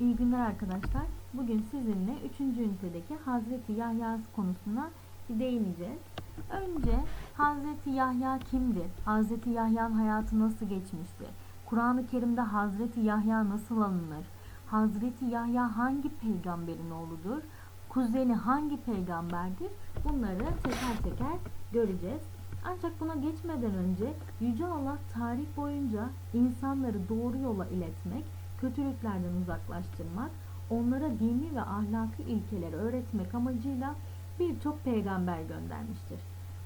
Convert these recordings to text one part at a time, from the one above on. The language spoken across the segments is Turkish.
İyi günler arkadaşlar. Bugün sizinle 3. ünitedeki Hazreti Yahya konusuna değineceğiz. Önce Hazreti Yahya kimdir? Hazreti Yahya'nın hayatı nasıl geçmiştir? Kur'an-ı Kerim'de Hazreti Yahya nasıl anılır? Hazreti Yahya hangi peygamberin oğludur? Kuzeni hangi peygamberdir? Bunları teker teker göreceğiz. Ancak buna geçmeden önce Yüce Allah tarih boyunca insanları doğru yola iletmek, kötülüklerden uzaklaştırmak, onlara dini ve ahlaki ilkeleri öğretmek amacıyla birçok peygamber göndermiştir.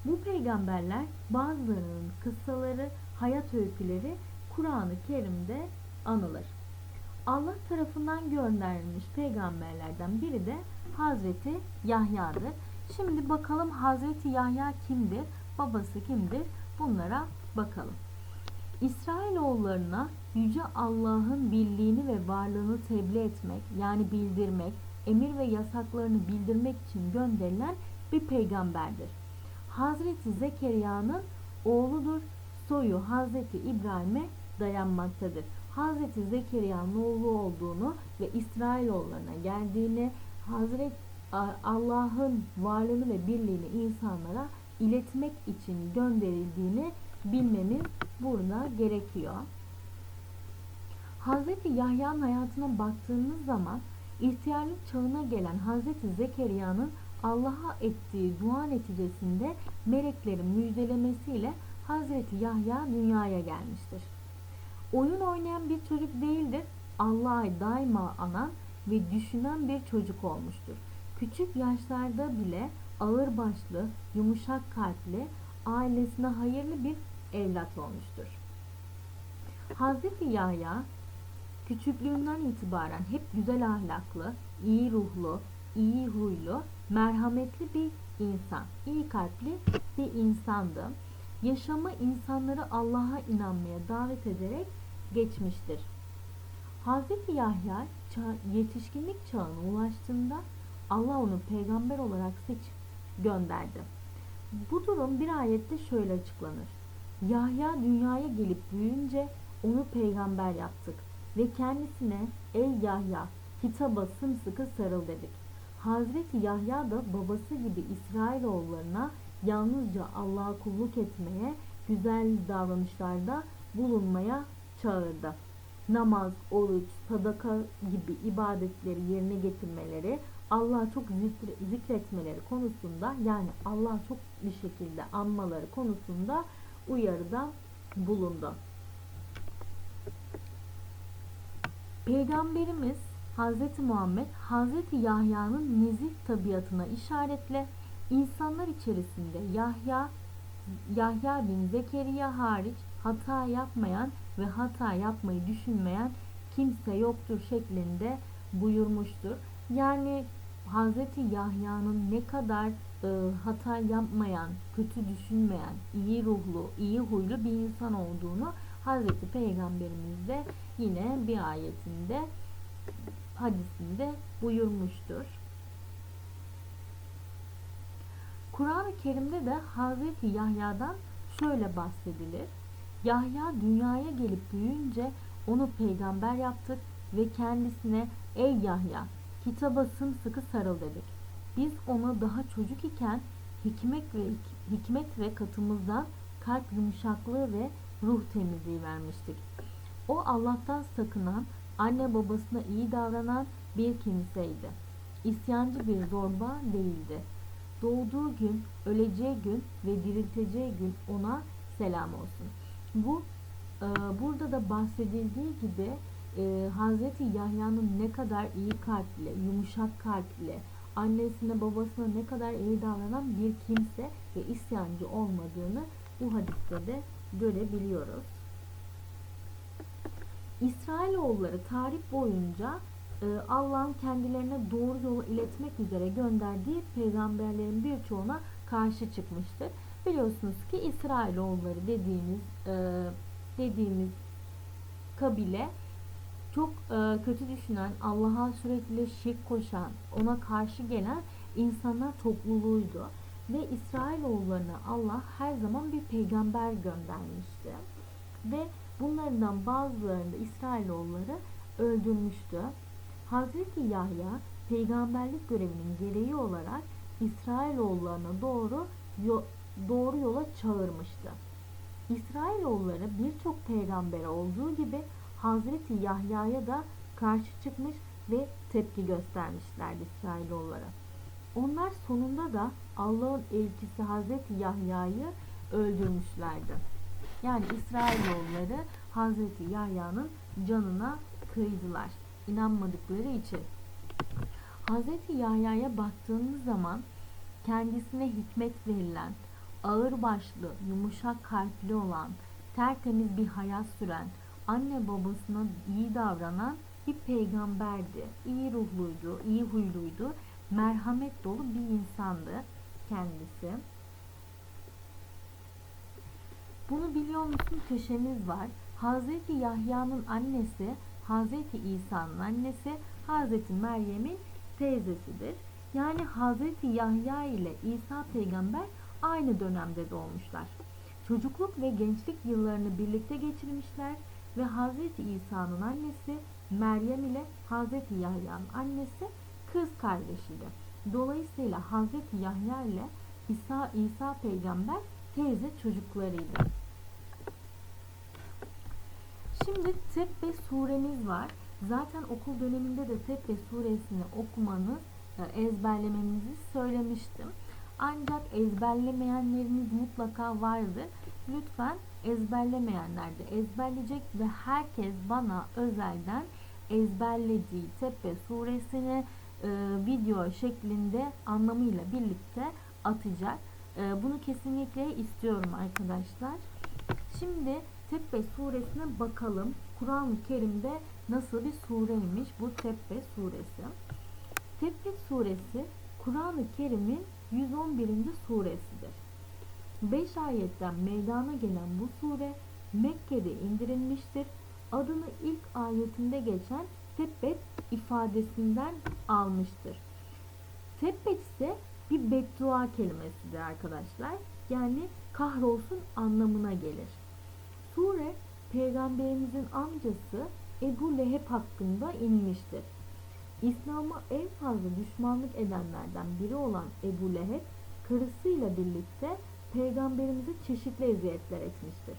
Bu peygamberler bazılarının kıssaları, hayat öyküleri Kur'an-ı Kerim'de anılır. Allah tarafından gönderilmiş peygamberlerden biri de Hazreti Yahya'dır. Şimdi bakalım Hazreti Yahya kimdir? Babası kimdir? Bunlara bakalım. İsrailoğullarına Yüce Allah'ın birliğini ve varlığını tebliğ etmek, yani bildirmek, emir ve yasaklarını bildirmek için gönderilen bir peygamberdir. Hazreti Zekeriya'nın oğludur. Soyu Hazreti İbrahim'e dayanmaktadır. Hazreti Zekeriya'nın oğlu olduğunu ve İsrailoğullarına geldiğini, Hazreti Allah'ın varlığını ve birliğini insanlara iletmek için gönderildiğini bilmemiz burada gerekiyor. Hazreti Yahya'nın hayatına baktığımız zaman ihtiyarlık çağına gelen Hazreti Zekeriya'nın Allah'a ettiği dua neticesinde meleklerin müjdelemesiyle Hazreti Yahya dünyaya gelmiştir. Oyun oynayan bir çocuk değildir. Allah'ı daima anan ve düşünen bir çocuk olmuştur. Küçük yaşlarda bile ağırbaşlı, yumuşak kalpli, ailesine hayırlı bir evlat olmuştur. Hazreti Yahya küçüklüğünden itibaren hep güzel ahlaklı, iyi ruhlu, iyi huylu, merhametli bir insan, iyi kalpli bir insandı. Yaşamı insanları Allah'a inanmaya davet ederek geçmiştir. Hazreti Yahya yetişkinlik çağına ulaştığında Allah onu peygamber olarak seçip gönderdi. Bu durum bir ayette şöyle açıklanır. Yahya dünyaya gelip büyüyünce onu peygamber yaptık ve kendisine ey Yahya kitaba sımsıkı sarıl dedik. Hazreti Yahya da babası gibi İsrailoğullarına yalnızca Allah'a kulluk etmeye, güzel davranışlarda bulunmaya çağırdı. Namaz, oruç, sadaka gibi ibadetleri yerine getirmeleri, Allah'ı çok zikretmeleri konusunda yani Allah'ı çok bir şekilde anmaları konusunda uyarıda bulundu. Peygamberimiz Hz. Muhammed Hz. Yahya'nın nezih tabiatına işaretle insanlar içerisinde Yahya Yahya bin Zekeriya hariç hata yapmayan ve hata yapmayı düşünmeyen kimse yoktur şeklinde buyurmuştur. Yani Hazreti Yahya'nın ne kadar e, hata yapmayan, kötü düşünmeyen, iyi ruhlu, iyi huylu bir insan olduğunu Hazreti Peygamberimiz de yine bir ayetinde hadisinde buyurmuştur. Kur'an-ı Kerim'de de Hazreti Yahya'dan şöyle bahsedilir. Yahya dünyaya gelip büyüyünce onu peygamber yaptık ve kendisine ey Yahya kitaba sımsıkı sarıl dedik. Biz ona daha çocuk iken hikmet ve hikmet ve katımızdan kalp yumuşaklığı ve ruh temizliği vermiştik. O Allah'tan sakınan, anne babasına iyi davranan bir kimseydi. İsyancı bir zorba değildi. Doğduğu gün, öleceği gün ve dirilteceği gün ona selam olsun. Bu e, burada da bahsedildiği gibi e, Hazreti Yahya'nın ne kadar iyi kalpli, yumuşak kalpli, annesine babasına ne kadar iyi davranan bir kimse ve isyancı olmadığını bu hadiste de görebiliyoruz. İsrailoğulları tarih boyunca e, Allah'ın kendilerine doğru yolu iletmek üzere gönderdiği peygamberlerin birçoğuna karşı çıkmıştır. Biliyorsunuz ki İsrailoğulları dediğimiz e, dediğimiz kabile çok e, kötü düşünen, Allah'a sürekli şirk koşan, ona karşı gelen insanlar topluluğuydu. Ve İsrailoğullarına Allah her zaman bir peygamber göndermişti. Ve bunlardan bazılarını da İsrailoğulları öldürmüştü. Hazreti Yahya peygamberlik görevinin gereği olarak İsrailoğullarına doğru yo- doğru yola çağırmıştı. İsrailoğulları birçok peygamber olduğu gibi Hazreti Yahya'ya da karşı çıkmış ve tepki göstermişlerdi İsrailoğulları. Onlar sonunda da Allah'ın elçisi Hazreti Yahya'yı öldürmüşlerdi. Yani İsrailoğulları Hazreti Yahya'nın canına kıydılar. İnanmadıkları için. Hazreti Yahya'ya baktığımız zaman kendisine hikmet verilen, ağırbaşlı, yumuşak kalpli olan, tertemiz bir hayat süren, anne babasına iyi davranan bir peygamberdi. İyi ruhluydu, iyi huyluydu, merhamet dolu bir insandı kendisi. Bunu biliyor musun köşemiz var. Hazreti Yahya'nın annesi, Hazreti İsa'nın annesi, Hazreti Meryem'in teyzesidir. Yani Hazreti Yahya ile İsa peygamber aynı dönemde doğmuşlar. Çocukluk ve gençlik yıllarını birlikte geçirmişler ve Hazreti İsa'nın annesi Meryem ile Hazreti Yahya'nın annesi kız kardeşiydi. Dolayısıyla Hazreti Yahya ile İsa, İsa peygamber teyze çocuklarıydı. Şimdi Tebbe suremiz var. Zaten okul döneminde de Tebbe suresini okumanız, e, ezberlemenizi söylemiştim. Ancak ezberlemeyenleriniz mutlaka vardır. Lütfen ezberlemeyenler de ezberleyecek ve herkes bana özelden ezberlediği Tebbe suresini e, video şeklinde anlamıyla birlikte atacak. E, bunu kesinlikle istiyorum arkadaşlar. Şimdi Tebbe suresine bakalım. Kur'an-ı Kerim'de nasıl bir sureymiş bu Tebbe suresi. Tebbe suresi Kur'an-ı Kerim'in 111. suresidir. 5 ayetten meydana gelen bu sure Mekke'de indirilmiştir. Adını ilk ayetinde geçen Tebbet ifadesinden almıştır. Tebbet ise bir beddua kelimesidir arkadaşlar. Yani kahrolsun anlamına gelir. Sure peygamberimizin amcası Ebu Leheb hakkında inmiştir. İslam'a en fazla düşmanlık edenlerden biri olan Ebu Leheb karısıyla birlikte peygamberimize çeşitli eziyetler etmiştir.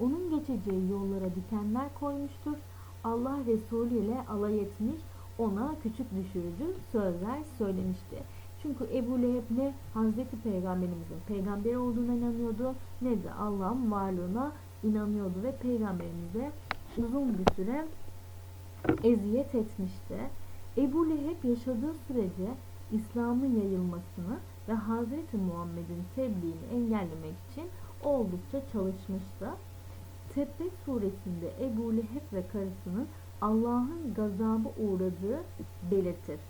Onun geçeceği yollara dikenler koymuştur. Allah Resulü ile alay etmiş, ona küçük düşürücü sözler söylemişti. Çünkü Ebu Leheb ne Hazreti Peygamberimizin peygamber olduğuna inanıyordu ne de Allah'ın varlığına inanıyordu ve peygamberimize uzun bir süre eziyet etmişti. Ebu Leheb yaşadığı sürece İslam'ın yayılmasını ve Hazreti Muhammed'in tebliğini engellemek için oldukça çalışmıştı. Tebbet suresinde Ebu Leheb ve karısının Allah'ın gazabı uğradığı belirtir.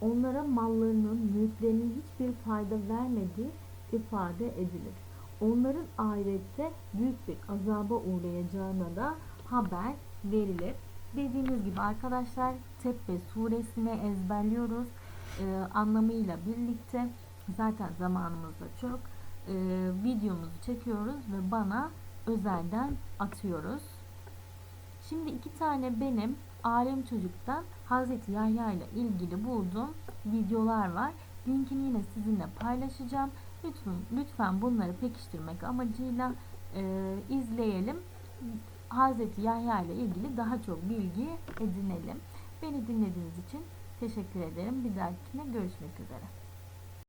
Onlara mallarının, mülklerinin hiçbir fayda vermediği ifade edilir. Onların ahirette büyük bir azaba uğrayacağına da haber verilir. Dediğimiz gibi arkadaşlar Tebbe suresini ezberliyoruz. Ee, anlamıyla birlikte zaten zamanımız da çok. Ee, videomuzu çekiyoruz ve bana özelden atıyoruz. Şimdi iki tane benim Alem Çocuk'tan Hazreti Yahya ile ilgili bulduğum videolar var. Linkini yine sizinle paylaşacağım. Lütfen, lütfen bunları pekiştirmek amacıyla e, izleyelim. Hazreti Yahya ile ilgili daha çok bilgi edinelim. Beni dinlediğiniz için teşekkür ederim. Bir dahakine görüşmek üzere.